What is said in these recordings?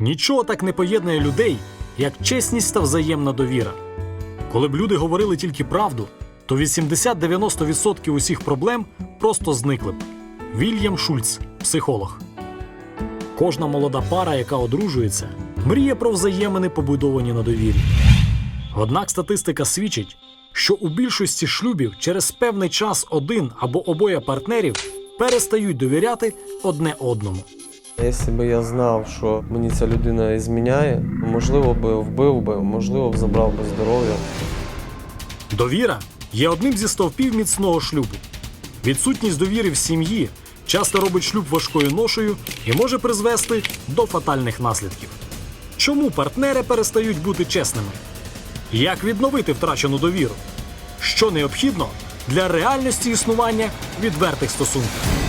Нічого так не поєднує людей, як чесність та взаємна довіра. Коли б люди говорили тільки правду, то 80-90% усіх проблем просто зникли б. Вільям Шульц, психолог. Кожна молода пара, яка одружується, мріє про взаємини, побудовані на довірі. Однак статистика свідчить, що у більшості шлюбів через певний час один або обоє партнерів перестають довіряти одне одному. Якщо б я знав, що мені ця людина зміняє, можливо би вбив би, можливо б забрав би здоров'я. Довіра є одним зі стовпів міцного шлюбу. Відсутність довіри в сім'ї часто робить шлюб важкою ношею і може призвести до фатальних наслідків. Чому партнери перестають бути чесними? Як відновити втрачену довіру? Що необхідно для реальності існування відвертих стосунків?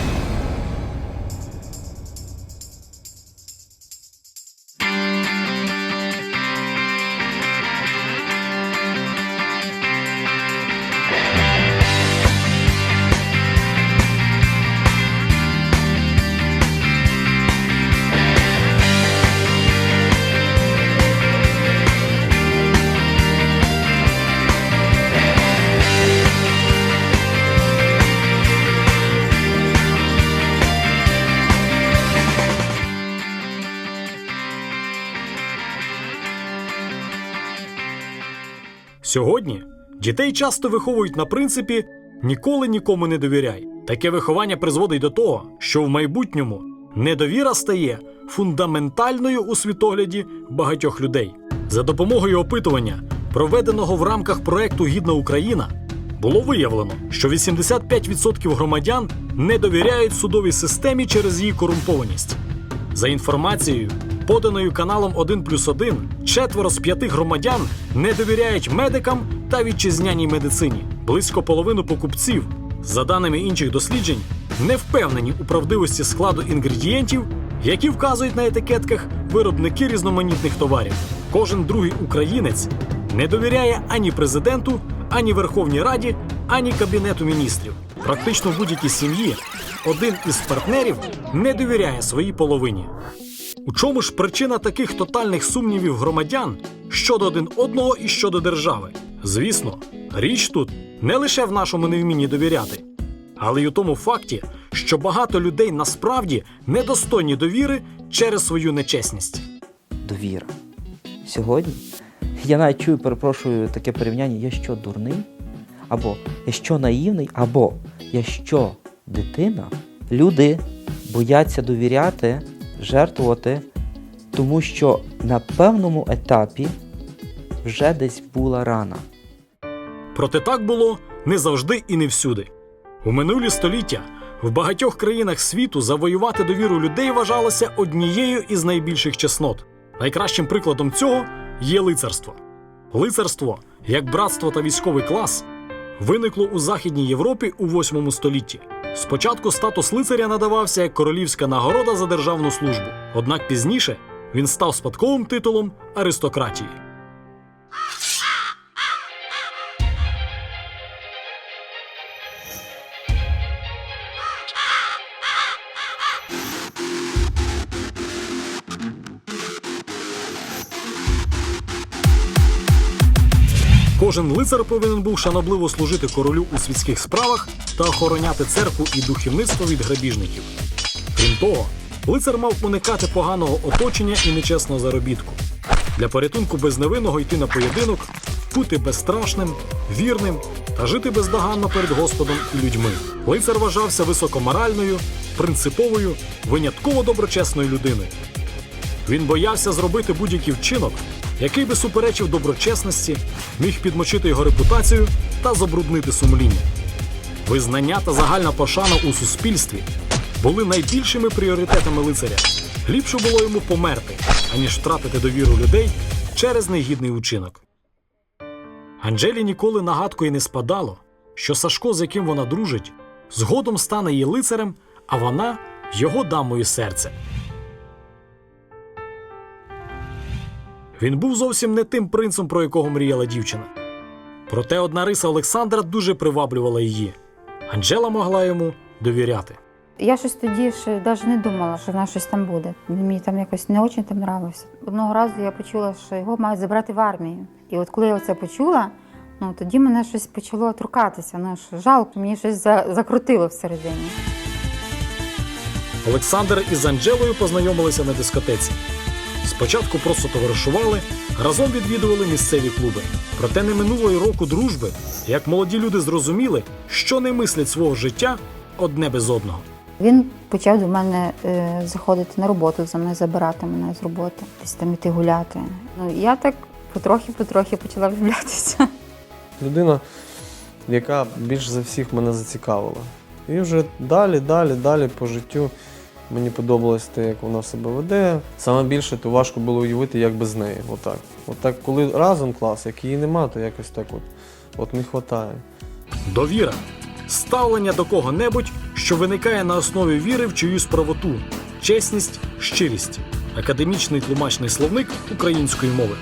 Сьогодні дітей часто виховують на принципі ніколи нікому не довіряй. Таке виховання призводить до того, що в майбутньому недовіра стає фундаментальною у світогляді багатьох людей. За допомогою опитування, проведеного в рамках проекту Гідна Україна, було виявлено, що 85% громадян не довіряють судовій системі через її корумпованість. За інформацією, поданою каналом 1 плюс 1, четверо з п'яти громадян не довіряють медикам та вітчизняній медицині. Близько половину покупців, за даними інших досліджень, не впевнені у правдивості складу інгредієнтів, які вказують на етикетках виробники різноманітних товарів. Кожен другий українець не довіряє ані президенту, ані Верховній Раді, ані Кабінету міністрів. Практично в будь-якій сім'ї один із партнерів не довіряє своїй половині. У чому ж причина таких тотальних сумнівів громадян щодо один одного і щодо держави? Звісно, річ тут не лише в нашому невмінні довіряти, але й у тому факті, що багато людей насправді недостойні довіри через свою нечесність. довіра. Сьогодні я навіть чую, перепрошую, таке порівняння: я що дурний, або я що наївний, або я що дитина. Люди бояться довіряти, жертвувати, тому що на певному етапі вже десь була рана. Проте так було не завжди і не всюди. У минулі століття в багатьох країнах світу завоювати довіру людей вважалося однією із найбільших чеснот. Найкращим прикладом цього є лицарство. Лицарство, як братство та військовий клас, виникло у Західній Європі у 8 столітті. Спочатку статус лицаря надавався як королівська нагорода за державну службу, однак пізніше він став спадковим титулом аристократії. Кожен лицар повинен був шанобливо служити королю у світських справах та охороняти церкву і духовництво від грабіжників. Крім того, лицар мав уникати поганого оточення і нечесного заробітку. Для порятунку безневинного йти на поєдинок, бути безстрашним, вірним та жити бездоганно перед Господом і людьми. Лицар вважався високоморальною, принциповою, винятково доброчесною людиною. Він боявся зробити будь-який вчинок, який би суперечив доброчесності, міг підмочити його репутацію та забруднити сумління. Визнання та загальна пошана у суспільстві були найбільшими пріоритетами лицаря. Ліпше було йому померти, аніж втратити довіру людей через негідний учинок. Анжелі ніколи нагадкою не спадало, що Сашко, з яким вона дружить, згодом стане її лицарем, а вона його дамою серця. Він був зовсім не тим принцем, про якого мріяла дівчина. Проте одна риса Олександра дуже приваблювала її. Анжела могла йому довіряти. Я щось тоді ще навіть не думала, що вона щось там буде. Мені там якось не дуже там нравився. Одного разу я почула, що його мають забрати в армію. І от коли я це почула, ну тоді мене щось почало торкатися. Ну що жалко, мені щось за- закрутило всередині. Олександр із Анджелою познайомилися на дискотеці. Спочатку просто товаришували, разом відвідували місцеві клуби. Проте не минуло й року дружби, як молоді люди зрозуміли, що не мислять свого життя одне без одного. Він почав до мене е, заходити на роботу за мною, забирати мене з роботи, десь там іти гуляти. Ну я так потрохи-потрохи почала влюблятися. Людина, яка більш за всіх мене зацікавила. І вже далі, далі, далі по життю мені подобалось те, як вона себе веде. Саме більше то важко було уявити, як без неї. Отак. Отак, коли разом клас, як її нема, то якось так от, от не вистачає. Довіра ставлення до кого-небудь, що виникає на основі віри в чиюсь правоту, чесність, щирість. Академічний тлумачний словник української мови.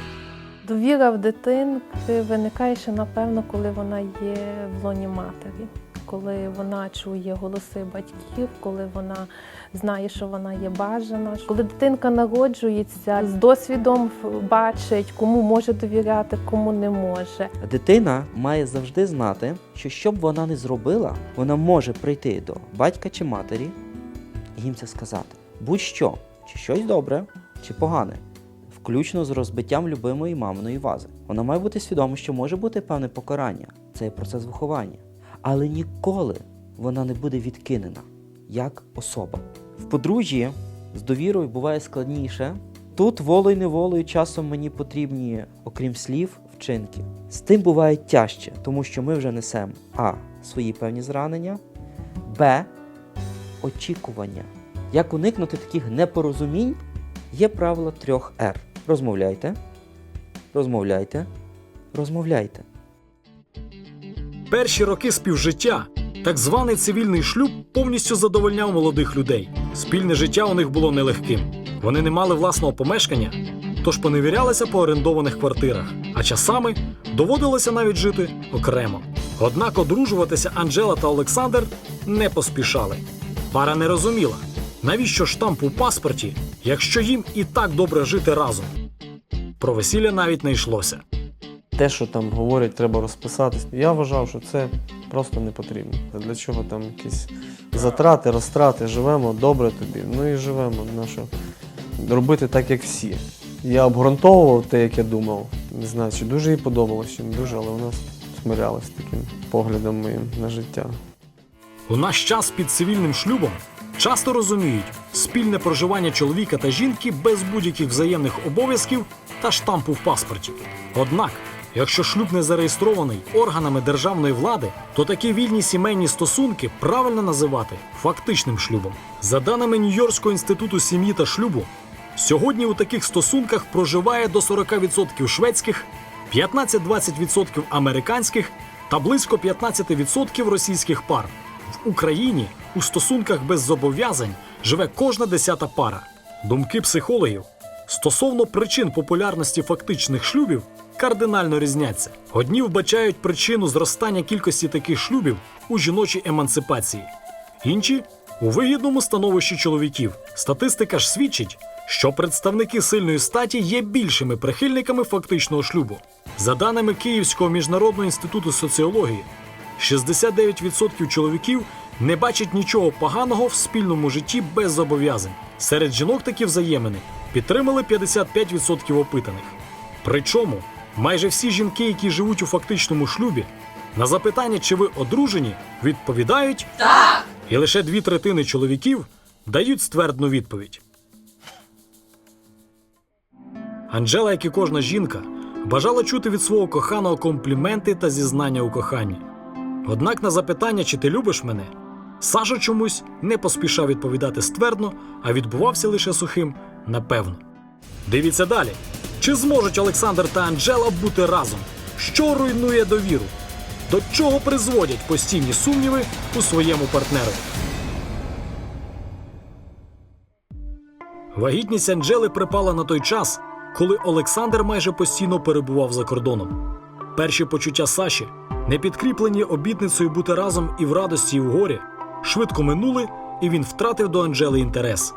Довіра в дитинки виникає ще, напевно, коли вона є в лоні матері, коли вона чує голоси батьків, коли вона знає, що вона є бажана. Коли дитинка народжується, з досвідом бачить, кому може довіряти, кому не може. Дитина має завжди знати, що що б вона не зробила, вона може прийти до батька чи матері і їм це сказати. Будь-що, чи щось добре, чи погане, включно з розбиттям любимої маминої вази. Вона має бути свідома, що може бути певне покарання, це є процес виховання. Але ніколи вона не буде відкинена як особа. В подружжі з довірою буває складніше. Тут волою неволею часом мені потрібні, окрім слів, вчинки. З тим буває тяжче, тому що ми вже несемо А. Свої певні зранення, Б. Очікування. Як уникнути таких непорозумінь, є правило трьох Р. Розмовляйте, розмовляйте, розмовляйте. Перші роки співжиття, так званий цивільний шлюб, повністю задовольняв молодих людей. Спільне життя у них було нелегким. Вони не мали власного помешкання, тож поневірялися по орендованих квартирах, а часами доводилося навіть жити окремо. Однак одружуватися Анжела та Олександр не поспішали. Пара не розуміла, навіщо штамп у паспорті, якщо їм і так добре жити разом. Про весілля навіть не йшлося. Те, що там говорять, треба розписатись. Я вважав, що це просто не потрібно. Для чого там якісь затрати, розтрати, живемо добре тобі. Ну і живемо. Нащо робити так, як всі. Я обґрунтовував те, як я думав. Не знаю, чи дуже їй подобалось, чи не дуже, але вона смирялась таким поглядом моїм на життя. У наш час під цивільним шлюбом часто розуміють спільне проживання чоловіка та жінки без будь-яких взаємних обов'язків та штампу в паспорті. Однак, якщо шлюб не зареєстрований органами державної влади, то такі вільні сімейні стосунки правильно називати фактичним шлюбом. За даними Нью-Йоркського інституту сім'ї та шлюбу, сьогодні у таких стосунках проживає до 40% шведських, 15-20% американських та близько 15% російських пар. В Україні у стосунках без зобов'язань живе кожна десята пара. Думки психологів стосовно причин популярності фактичних шлюбів кардинально різняться. Одні вбачають причину зростання кількості таких шлюбів у жіночій емансипації, інші у вигідному становищі чоловіків. Статистика ж свідчить, що представники сильної статі є більшими прихильниками фактичного шлюбу. За даними Київського міжнародного інституту соціології, 69% чоловіків не бачать нічого поганого в спільному житті без зобов'язань. Серед жінок такі взаємини підтримали 55% опитаних. Причому майже всі жінки, які живуть у фактичному шлюбі, на запитання, чи ви одружені, відповідають так. І лише дві третини чоловіків дають ствердну відповідь. Анжела, як і кожна жінка, бажала чути від свого коханого компліменти та зізнання у коханні. Однак на запитання, чи ти любиш мене, Саша чомусь не поспішав відповідати ствердно, а відбувався лише сухим напевно. Дивіться далі. Чи зможуть Олександр та Анжела бути разом? Що руйнує довіру? До чого призводять постійні сумніви у своєму партнерові? Вагітність Анжели припала на той час, коли Олександр майже постійно перебував за кордоном. Перші почуття Саші, не підкріплені обітницею бути разом і в радості, і в горі, швидко минули, і він втратив до Анжели інтерес.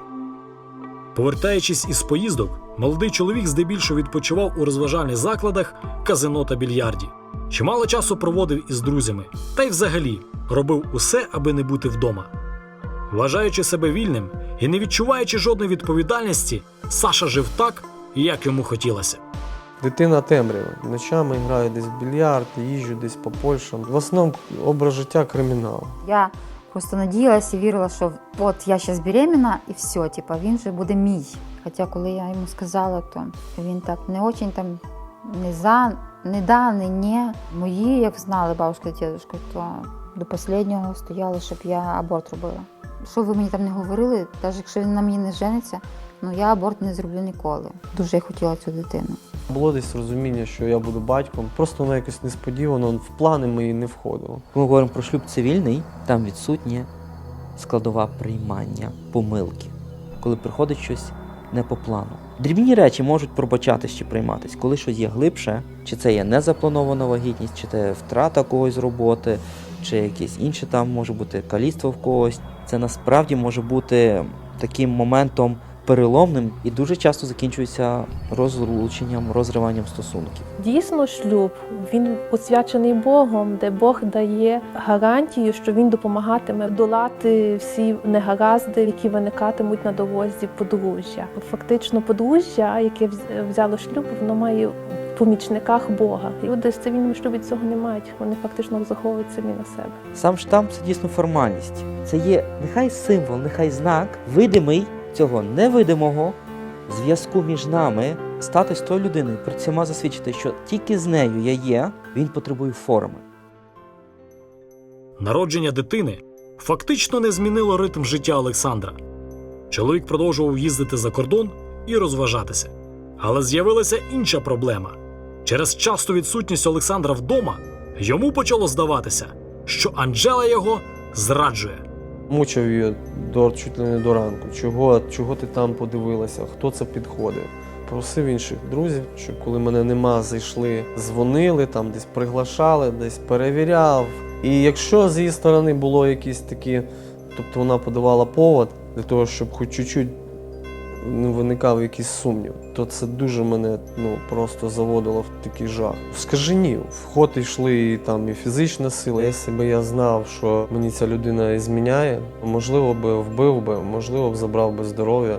Повертаючись із поїздок, молодий чоловік здебільшого відпочивав у розважальних закладах, казино та більярді. Чимало часу проводив із друзями, та й взагалі робив усе, аби не бути вдома. Вважаючи себе вільним і не відчуваючи жодної відповідальності, Саша жив так, як йому хотілося. Дитина темрява. Ночами граю десь в більярд, їжджу десь по Польщам. В основному образ життя кримінал. Я просто надіялася і вірила, що от я зараз беременна і все, типа, він же буде мій. Хоча коли я йому сказала, то він так не очень там не за, не да, не ні. Мої, як знали бабушка і дідусь, то до останнього стояли, щоб я аборт робила. Що ви мені там не говорили, навіть якщо він на мені не жениться, ну я аборт не зроблю ніколи. Дуже я хотіла цю дитину. Було десь розуміння, що я буду батьком. Просто воно якось несподівано в плани мої не входило. Ми говоримо про шлюб цивільний, там відсутнє складова приймання, помилки, коли приходить щось не по плану. Дрібні речі можуть пробачатись чи прийматись, коли щось є глибше, чи це є незапланована вагітність, чи це втрата когось з роботи, чи якесь інше там може бути каліцтво в когось. Це насправді може бути таким моментом переломним і дуже часто закінчується розлученням, розриванням стосунків. Дійсно, шлюб він посвячений Богом, де Бог дає гарантію, що він допомагатиме долати всі негаразди, які виникатимуть на дорозі подружжя. Фактично, подружжя, яке взяло шлюб, воно має помічниках Бога. Люди в цивільному шлюбі цього не мають. Вони фактично заховують самі на себе. Сам штамп це дійсно формальність. Це є нехай символ, нехай знак, видимий цього невидимого зв'язку між нами, стати з тою людиною, при цьому засвідчити, що тільки з нею я є, він потребує форми. Народження дитини фактично не змінило ритм життя Олександра. Чоловік продовжував їздити за кордон і розважатися. Але з'явилася інша проблема. Через часту відсутність Олександра вдома йому почало здаватися, що Анджела його зраджує. Мучив її до чуть ли не до ранку. Чого, чого ти там подивилася? Хто це підходив? Просив інших друзів, щоб коли мене нема, зайшли, дзвонили, там десь приглашали, десь перевіряв. І якщо з її сторони було якісь такі, тобто вона подавала повод для того, щоб хоч чуть-чуть не виникав якийсь сумнів, то це дуже мене ну, просто заводило в такий жах. Скажи ні, в ход йшли і там і фізична сила. Якщо б я знав, що мені ця людина зміняє, можливо би вбив би, можливо б забрав би здоров'я.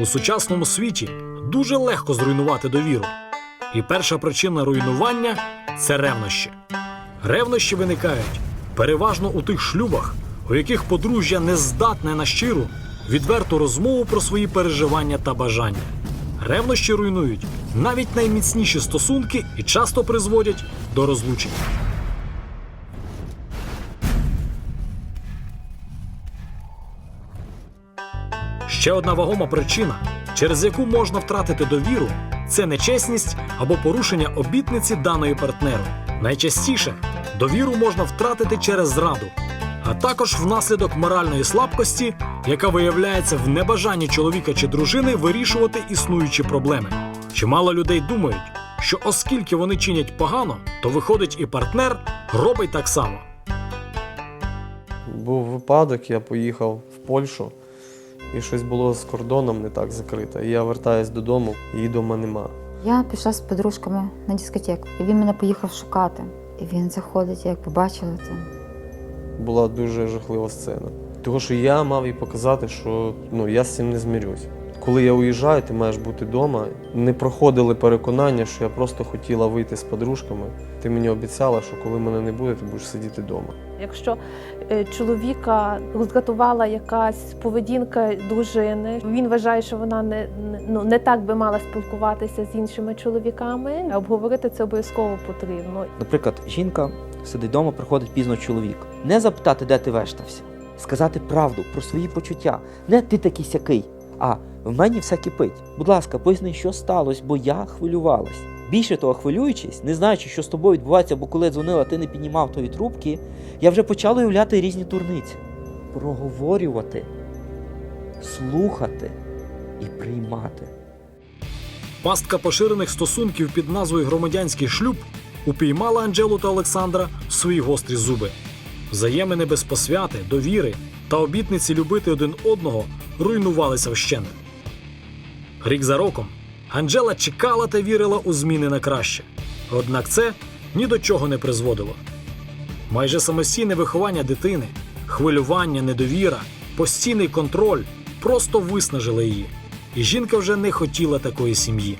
У сучасному світі дуже легко зруйнувати довіру. І перша причина руйнування це ревнощі. Ревнощі виникають переважно у тих шлюбах, у яких подружжя не здатне на щиру, відверту розмову про свої переживання та бажання. Ревнощі руйнують навіть найміцніші стосунки і часто призводять до розлучень. Ще одна вагома причина, через яку можна втратити довіру, це нечесність або порушення обітниці даної партнеру. Найчастіше довіру можна втратити через зраду, а також внаслідок моральної слабкості, яка виявляється в небажанні чоловіка чи дружини вирішувати існуючі проблеми. Чимало людей думають, що оскільки вони чинять погано, то виходить і партнер робить так само. Був випадок, я поїхав в Польщу, і щось було з кордоном не так закрито. І я вертаюсь додому, її вдома нема. Я пішла з подружками на дискотеку, і він мене поїхав шукати. І він заходить, я як побачила, то Була дуже жахлива сцена. Тому що я мав їй показати, що ну, я з цим не змирюсь. Коли я уїжджаю, ти маєш бути вдома. Не проходили переконання, що я просто хотіла вийти з подружками. Ти мені обіцяла, що коли мене не буде, ти будеш сидіти вдома. Якщо е, чоловіка роздратувала якась поведінка дружини, він вважає, що вона не, не- ну, не так би мала спілкуватися з іншими чоловіками. Обговорити це обов'язково потрібно. Наприклад, жінка сидить вдома, приходить пізно чоловік. Не запитати, де ти вештався, сказати правду про свої почуття. Не ти такий сякий, а в мені все кипить. Будь ласка, поясни, що сталося, бо я хвилювалась. Більше того, хвилюючись, не знаючи, що з тобою відбувається, бо коли дзвонила, ти не піднімав тої трубки, я вже почала уявляти різні турниці. Проговорювати, слухати і приймати. Пастка поширених стосунків під назвою громадянський шлюб упіймала Анджелу та Олександра в свої гострі зуби. взаємини без посвяти, довіри та обітниці любити один одного руйнувалися вщент. Рік за роком Анжела чекала та вірила у зміни на краще. Однак це ні до чого не призводило. Майже самостійне виховання дитини, хвилювання, недовіра, постійний контроль просто виснажили її, і жінка вже не хотіла такої сім'ї.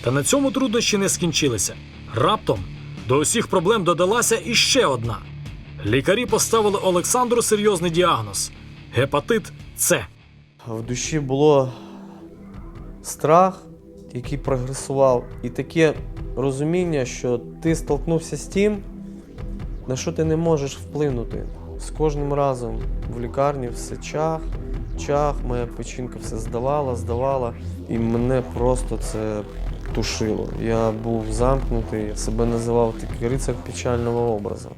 Та на цьому труднощі не скінчилися. Раптом до усіх проблем додалася іще одна. Лікарі поставили Олександру серйозний діагноз гепатит С. В душі було страх, який прогресував, і таке розуміння, що ти столкнувся з тим, на що ти не можеш вплинути. З кожним разом в лікарні все чах, чах, моя печінка все здавала, здавала, і мене просто це тушило. Я був замкнутий, себе називав такий рицар печального образу.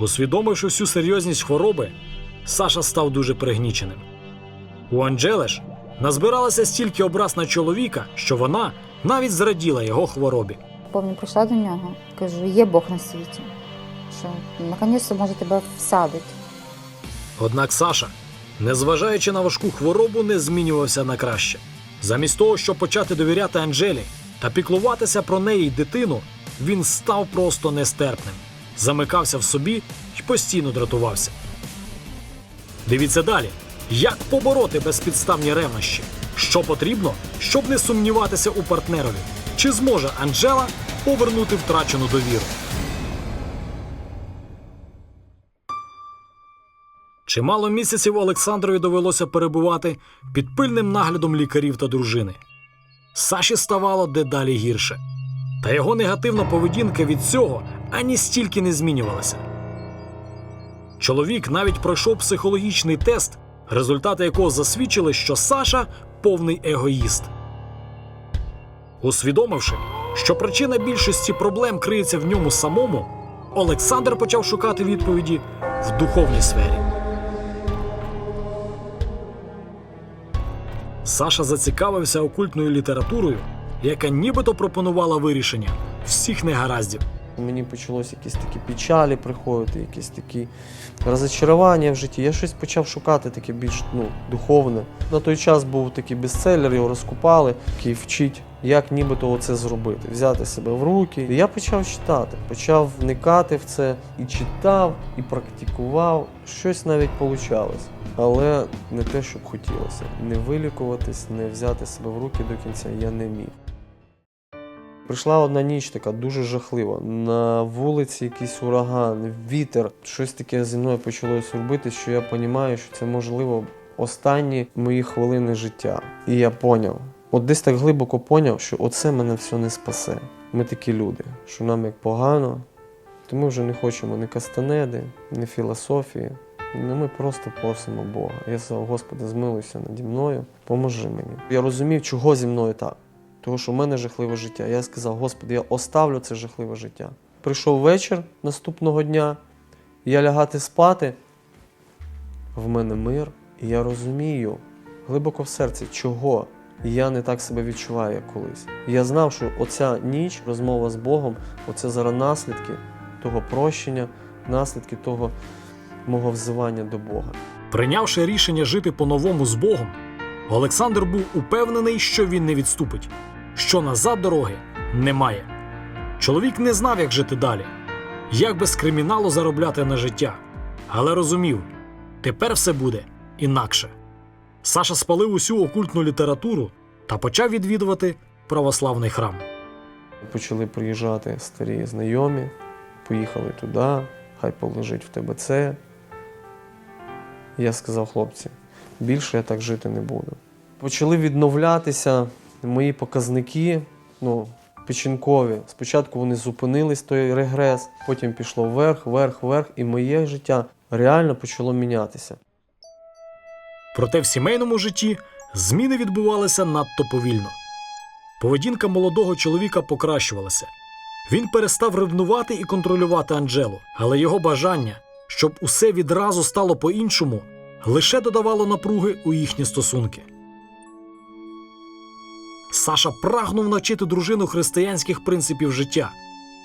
Усвідомивши всю серйозність хвороби, Саша став дуже пригніченим. У Анджели ж назбиралося стільки образ на чоловіка, що вона навіть зраділа його хворобі. Помню, прийшла до нього, кажу, є Бог на світі. Що наконець може тебе всадить. Однак Саша, незважаючи на важку хворобу, не змінювався на краще. Замість того, щоб почати довіряти Анжелі та піклуватися про неї й дитину, він став просто нестерпним, замикався в собі і постійно дратувався. Дивіться далі, як побороти безпідставні ревнощі, що потрібно, щоб не сумніватися у партнерові, чи зможе Анжела повернути втрачену довіру. Чимало місяців Олександрові довелося перебувати під пильним наглядом лікарів та дружини. Саші ставало дедалі гірше. Та його негативна поведінка від цього ані стільки не змінювалася. Чоловік навіть пройшов психологічний тест, результати якого засвідчили, що Саша повний егоїст. Усвідомивши, що причина більшості проблем криється в ньому самому, Олександр почав шукати відповіді в духовній сфері. Саша зацікавився окультною літературою, яка нібито пропонувала вирішення всіх негараздів. Мені почалось якісь такі печалі приходити, якісь такі розочарування в житті. Я щось почав шукати таке більш ну, духовне. На той час був такий бестселер, його розкупали, який вчить, як нібито оце зробити, взяти себе в руки. І я почав читати, почав вникати в це і читав, і практикував. Щось навіть получалось. Але не те, щоб хотілося. Не вилікуватись, не взяти себе в руки до кінця я не міг. Прийшла одна ніч така дуже жахлива. На вулиці якийсь ураган, вітер. Щось таке зі мною почалося робити, що я розумію, що це можливо останні мої хвилини життя. І я поняв. От десь так глибоко поняв, що оце мене все не спасе. Ми такі люди, що нам як погано, то ми вже не хочемо ні кастанеди, ні філософії. Ну, ми просто просимо Бога. Я сказав, Господи, змилуйся наді мною, поможи мені. Я розумів, чого зі мною так. Тому що в мене жахливе життя. Я сказав, Господи, я оставлю це жахливе життя. Прийшов вечір наступного дня, я лягати спати. В мене мир, і я розумію глибоко в серці, чого я не так себе відчуваю, як колись. Я знав, що оця ніч, розмова з Богом, оце зараз наслідки того прощення, наслідки того мого взивання до Бога. Прийнявши рішення жити по-новому з Богом, Олександр був упевнений, що він не відступить, що назад дороги немає. Чоловік не знав, як жити далі, як без криміналу заробляти на життя, але розумів, тепер все буде інакше. Саша спалив усю окультну літературу та почав відвідувати православний храм. Почали приїжджати старі знайомі, поїхали туди, хай полежить в тебе це. Я сказав, хлопці, більше я так жити не буду. Почали відновлятися мої показники, ну, печінкові. Спочатку вони зупинились, той регрес, потім пішло вверх, вверх, вверх, і моє життя реально почало мінятися. Проте в сімейному житті зміни відбувалися надто повільно. Поведінка молодого чоловіка покращувалася. Він перестав ревнувати і контролювати Анджелу, але його бажання, щоб усе відразу стало по-іншому, лише додавало напруги у їхні стосунки. Саша прагнув навчити дружину християнських принципів життя,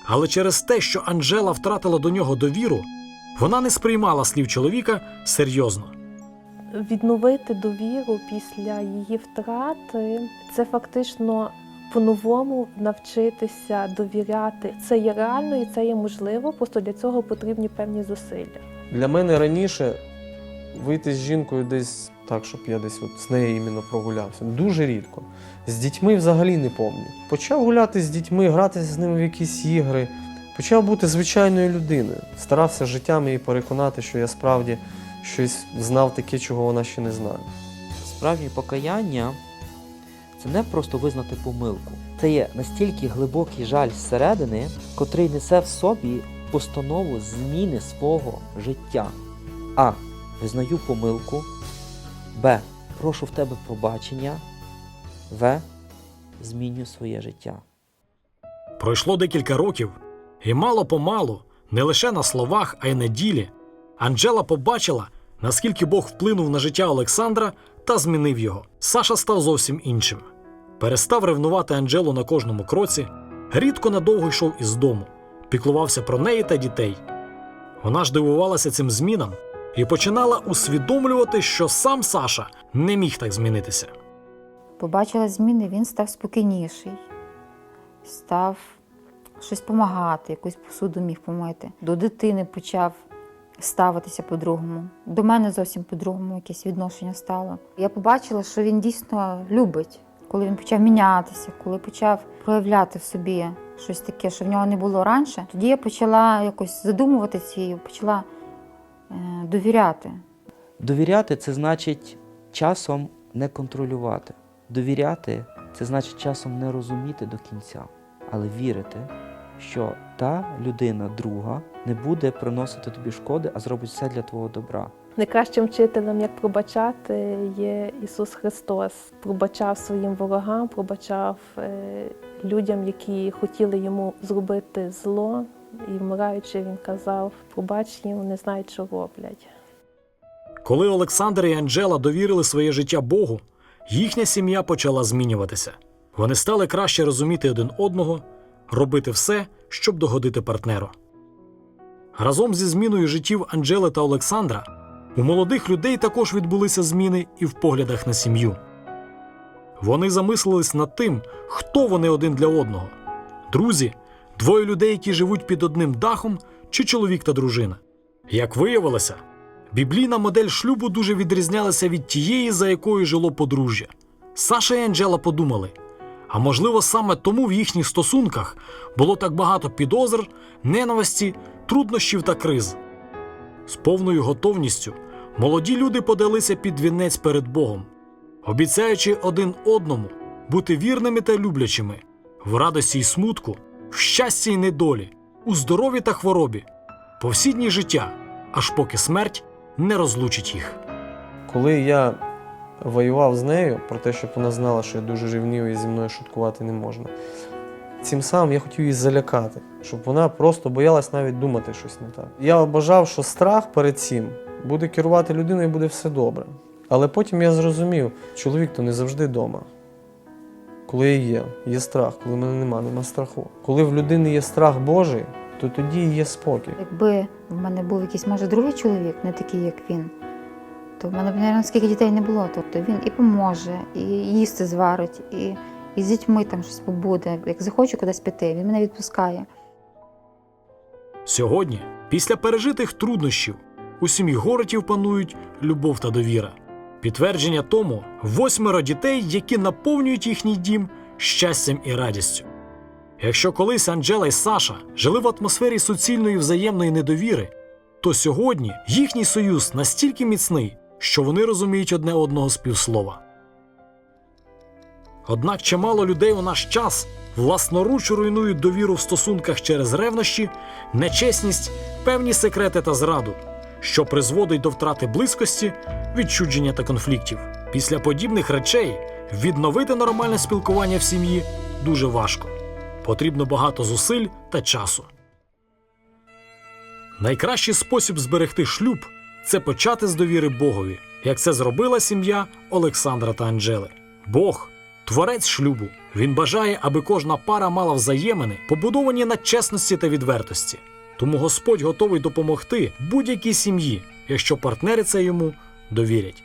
але через те, що Анжела втратила до нього довіру, Вона не сприймала слів чоловіка серйозно. Відновити довіру після її втрати це фактично по-новому навчитися довіряти. Це є реально і це є можливо, просто для цього потрібні певні зусилля. Для мене раніше вийти з жінкою десь так, щоб я десь от з нею іменно прогулявся. Дуже рідко. З дітьми взагалі не пам'ятаю. Почав гуляти з дітьми, гратися з ними в якісь ігри. Почав бути звичайною людиною. Старався життям її переконати, що я справді щось знав таке, чого вона ще не знає. Справжнє покаяння це не просто визнати помилку. Це є настільки глибокий жаль зсередини, котрий несе в собі постанову зміни свого життя. А. Визнаю помилку. Б. Прошу в тебе пробачення. В. Змінюю своє життя. Пройшло декілька років, і мало помалу, не лише на словах, а й на ділі, Анджела побачила, наскільки Бог вплинув на життя Олександра та змінив його. Саша став зовсім іншим. Перестав ревнувати Анджелу на кожному кроці, рідко надовго йшов із дому, піклувався про неї та дітей. Вона ж дивувалася цим змінам і починала усвідомлювати, що сам Саша не міг так змінитися. Побачила зміни, він став спокійніший, став щось допомагати, якусь посуду міг помити. До дитини почав ставитися по-другому. До мене зовсім по-другому якесь відношення стало. Я побачила, що він дійсно любить, коли він почав мінятися, коли почав проявляти в собі щось таке, що в нього не було раніше. Тоді я почала якось задумуватися і почала довіряти. Довіряти це значить часом не контролювати. Довіряти це значить часом не розуміти до кінця, але вірити, що та людина друга не буде приносити тобі шкоди, а зробить все для твого добра. Найкращим вчителем, як пробачати, є Ісус Христос. Пробачав своїм ворогам, пробачав е, людям, які хотіли йому зробити зло. І вмираючи, він казав: пробач їм, не знають, що роблять. Коли Олександр і Анджела довірили своє життя Богу, їхня сім'я почала змінюватися. Вони стали краще розуміти один одного, робити все, щоб догодити партнеру. Разом зі зміною життів Анджели та Олександра у молодих людей також відбулися зміни і в поглядах на сім'ю. Вони замислились над тим, хто вони один для одного: друзі, двоє людей, які живуть під одним дахом, чи чоловік та дружина. Як виявилося, Біблійна модель шлюбу дуже відрізнялася від тієї, за якою жило подружжя. Саша і Анджела подумали: а можливо, саме тому в їхніх стосунках було так багато підозр, ненависті, труднощів та криз. З повною готовністю молоді люди подалися під вінець перед Богом, обіцяючи один одному бути вірними та люблячими в радості й смутку, в щасті й недолі, у здоров'ї та хворобі, повсіднє життя, аж поки смерть не розлучить їх. Коли я воював з нею про те, щоб вона знала, що я дуже рівнів і зі мною шуткувати не можна. Цим самим я хотів її залякати, щоб вона просто боялась навіть думати щось не так. Я бажав, що страх перед цим буде керувати людиною і буде все добре. Але потім я зрозумів, чоловік то не завжди вдома. Коли я є, є страх, коли мене нема, нема страху. Коли в людини є страх Божий, то тоді є спокій. Якби в мене був якийсь, може, другий чоловік, не такий, як він, то в мене б, мабуть, скільки дітей не було. Тобто він і поможе, і їсти зварить, і, і з дітьми там щось побуде. Як захочу кудись піти, він мене відпускає. Сьогодні, після пережитих труднощів, у сім'ї Горотів панують любов та довіра. Підтвердження тому восьмеро дітей, які наповнюють їхній дім щастям і радістю. Якщо колись Анджела і Саша жили в атмосфері суцільної взаємної недовіри, то сьогодні їхній союз настільки міцний, що вони розуміють одне одного з півслова. Однак чимало людей у наш час власноруч руйнують довіру в стосунках через ревнощі, нечесність, певні секрети та зраду, що призводить до втрати близькості, відчудження та конфліктів. Після подібних речей відновити нормальне спілкування в сім'ї дуже важко. Потрібно багато зусиль та часу. Найкращий спосіб зберегти шлюб це почати з довіри Богові, як це зробила сім'я Олександра та Анджели. Бог творець шлюбу. Він бажає, аби кожна пара мала взаємини, побудовані на чесності та відвертості. Тому Господь готовий допомогти будь-якій сім'ї, якщо партнери це йому довірять.